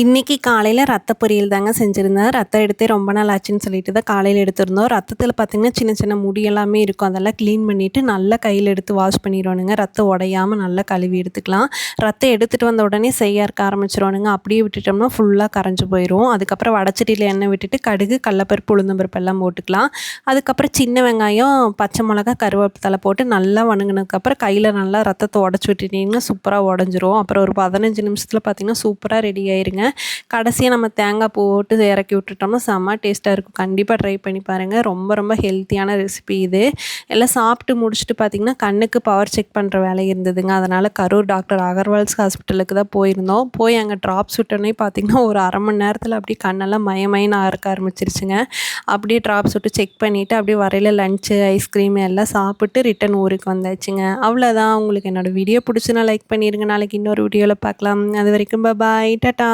இன்றைக்கி காலையில் ரத்த பொரியல் தாங்க செஞ்சுருந்தேன். ரத்தம் எடுத்து ரொம்ப நாள் ஆச்சுன்னு சொல்லிட்டு தான் காலையில் எடுத்திருந்தோம். ரத்தத்தில் பார்த்திங்கன்னா சின்ன சின்ன முடி எல்லாமே இருக்கும். அதெல்லாம் க்ளீன் பண்ணிவிட்டு நல்லா கையில் எடுத்து வாஷ் பண்ணிடுவானுங்க. ரத்தம் உடையாமல் நல்லா கழுவி எடுத்துக்கலாம். ரத்தம் எடுத்துகிட்டு வந்த உடனே செய்ய இருக்க ஆரம்பிச்சிருவானுங்க. அப்படியே விட்டுட்டோம்னா ஃபுல்லாக கரைஞ்சி போயிடும் அதுக்கப்புறம் வடச்சட்டியில் எண்ணெய் விட்டுட்டு கடுகு கடலப்பருப்பு உளுந்தம்பருப்பு எல்லாம் போட்டுக்கலாம். அதுக்கப்புறம் சின்ன வெங்காயம் பச்சை மிளகா கருவேப்பிலை போட்டு நல்லா வணங்கினதுக்கப்புறம் கையில் நல்லா ரத்தத்தை உடச்சி விட்டுட்டிங்கன்னா சூப்பராக உடஞ்சிரும். அப்புறம் ஒரு பதினஞ்சு நிமிஷத்தில் பார்த்திங்கன்னா சூப்பராக ரெடி ஆயிருங்க. கடைசியாக நம்ம தேங்காய் போட்டு இறக்கி விட்டுட்டோம்னா செம்ம டேஸ்ட்டாக இருக்கும். கண்டிப்பாக ட்ரை பண்ணி பாருங்கள் ரொம்ப ரொம்ப ஹெல்த்தியான ரெசிபி இது. எல்லாம் சாப்பிட்டு முடிச்சுட்டு பார்த்திங்கன்னா கண்ணுக்கு பவர் செக் பண்ணுற வேலை இருந்ததுங்க. அதனால் கரூர் டாக்டர் அகர்வால்ஸ் ஹாஸ்பிட்டலுக்கு தான் போயிருந்தோம். போய் அங்கே ட்ராப்ஸ் விட்டோன்னே பார்த்திங்கன்னா ஒரு அரை மணி நேரத்தில் அப்படியே கண்ணெல்லாம் மயமயன்னு இருக்க ஆரம்பிச்சிருச்சுங்க. அப்படியே ட்ராப்ஸ் விட்டு செக் பண்ணிவிட்டு அப்படியே வரையில் லஞ்சு ஐஸ்கிரீம் எல்லாம் சாப்பிட்டு ரிட்டன் ஊருக்கு வந்தாச்சுங்க. அவ்வளோதான் உங்களுக்கு என்னோடய வீடியோ பிடிச்சுன்னா லைக் பண்ணிடுங்க நாளைக்கு இன்னொரு வீடியோவில் பார்க்கலாம். அது வரைக்கும் பாய் டாட்டா